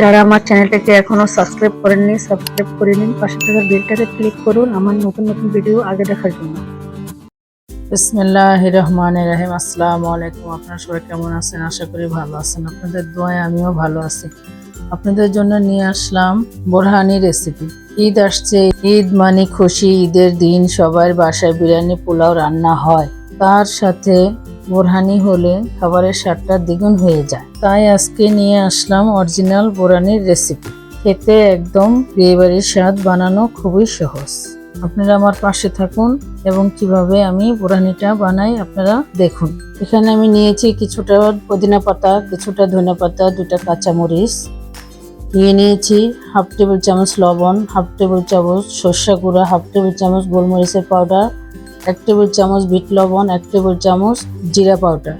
যারা আমার চ্যানেলটাকে এখনও সাবস্ক্রাইব করেননি সাবস্ক্রাইব করে নিন। পাশে থাকা বেলটাকে ক্লিক করুন আমার নতুন নতুন ভিডিও আগে দেখার জন্য। বিসমিল্লাহ রহমান রাহিম। আসসালামু আলাইকুম। আপনারা সবাই কেমন আছেন? আশা করি ভালো আছেন। আপনাদের দোয়ায় আমিও ভালো আছি। আপনাদের জন্য নিয়ে আসলাম বোরহানি রেসিপি ঈদ আসছে। ঈদ মানে খুশি, ঈদের দিন সবার বাসায় বিরিয়ানি, পোলাও রান্না হয়। তার সাথে বোরহানি হলে খাবারের স্বাদটা দ্বিগুণ হয়ে যায়। তাই আজকে নিয়ে আসলাম অরিজিনাল বোরহানির রেসিপি। খেতে একদম বিয়েবাড়ির স্বাদ বানানো খুবই সহজ। আপনারা আমার পাশে থাকুন এবং কীভাবে আমি বোরহানিটা বানাই আপনারা দেখুন। এখানে আমি নিয়েছি কিছুটা পুদিনা পাতা, কিছুটা ধনে পাতা দুটা কাঁচামরিচ। নিয়ে নিয়েছি হাফ টেবিল চামচ লবণ, হাফ টেবিল চামচ সর্ষা গুঁড়া, হাফ টেবিল চামচ গোলমরিচের পাউডার এক টেবিল চামচ বিট লবণ, এক টেবিল চামচ জিরা পাউডার।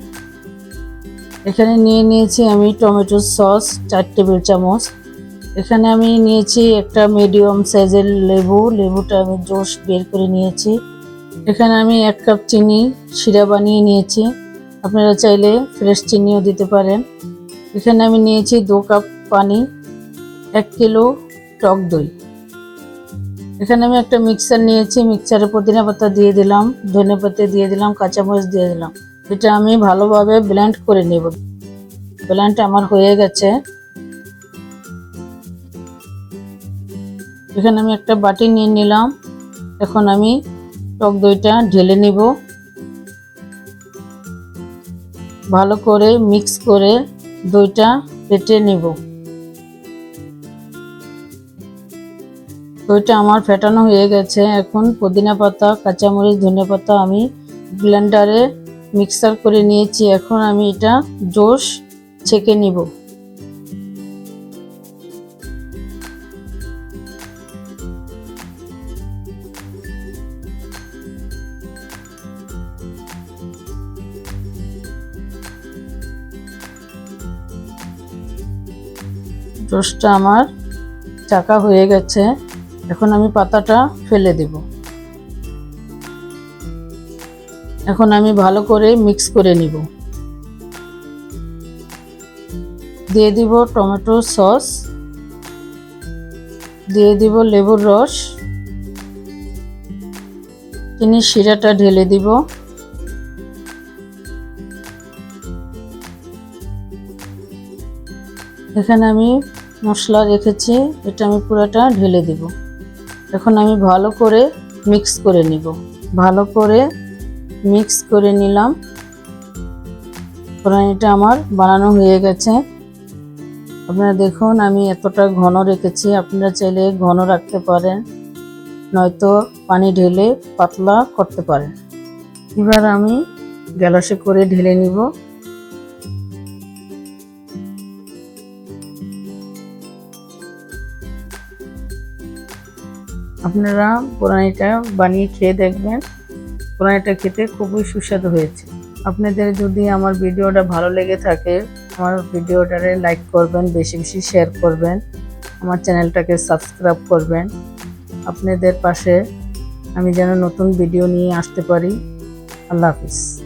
এখানে নিয়ে নিয়েছি আমি টমেটো সস, চার টেবিল চামচ। এখানে আমি নিয়েছি একটা মিডিয়াম সাইজের লেবু। লেবুটা আমি জোস বের করে নিয়েছি। এখানে আমি এক কাপ চিনি শিরা বানিয়ে নিয়েছি। আপনারা চাইলে ফ্রেশ চিনিও দিতে পারেন। এখানে আমি নিয়েছি দু কাপ পানি, এক কিলো টক দই। এখানে আমি একটা মিক্সার নিয়েছি মিক্সারে পুদিনা পাতা দিয়ে দিলাম, ধনে পাতা দিয়ে দিলাম, কাঁচামরিচ দিয়ে দিলাম। এটা আমি ভালোভাবে ব্লেন্ড করে নেব। ব্লেন্ড আমার হয়ে গেছে। এখানে আমি একটা বাটি নিয়ে নিলাম। এখন আমি টক দইটা ঢেলে নিব। ভালো করে মিক্স করে দইটা ফেটে নিব। দইটা আমার ফেটানো হয়ে গেছে। এখন পুদিনা পাতা, কাঁচামরিচ ধনে পাতা আমি ব্লেন্ডারে মিক্সার করে নিয়েছি। এখন আমি এটা জোশ ছেঁকে নিব। জোশটা আমার চাকা হয়ে গেছে। এখন আমি পাতাটা ফেলে দেব। এখন আমি ভালো করে মিক্স করে নিব। দিয়ে দিব টমেটো সস। দিয়ে দিব লেবুর রস। চিনি শিরাটা ঢেলে দিব। এখানে আমি মশলা রেখেছি, এটা আমি পুরোটা ঢেলে দিব। এখন আমি ভালো করে মিক্স করে নিব। ভালো করে মিক্স করে নিলাম। এটা আমার বানানো হয়ে গেছে। আপনারা দেখুন, আমি এতটা ঘন রেখেছি। আপনারা চাইলে ঘন রাখতে পারেন, নয়তো পানি ঢেলে পাতলা করতে পারেন। এবার আমি গ্যালাসে করে ঢেলে নিব। আপনারা পোড়ানিটা বানিয়ে খেয়ে দেখবেন। পোড়ানিটা খেতে খুবই সুস্বাদু হয়েছে। আপনাদের যদি আমার ভিডিওটা ভালো লেগে থাকে, আমার ভিডিওটারে লাইক করবেন, বেশি বেশি শেয়ার করবেন, আমার চ্যানেলটাকে সাবস্ক্রাইব করবেন। আপনাদের পাশে আমি যেন নতুন ভিডিও নিয়ে আসতে পারি। আল্লাহ হাফিজ।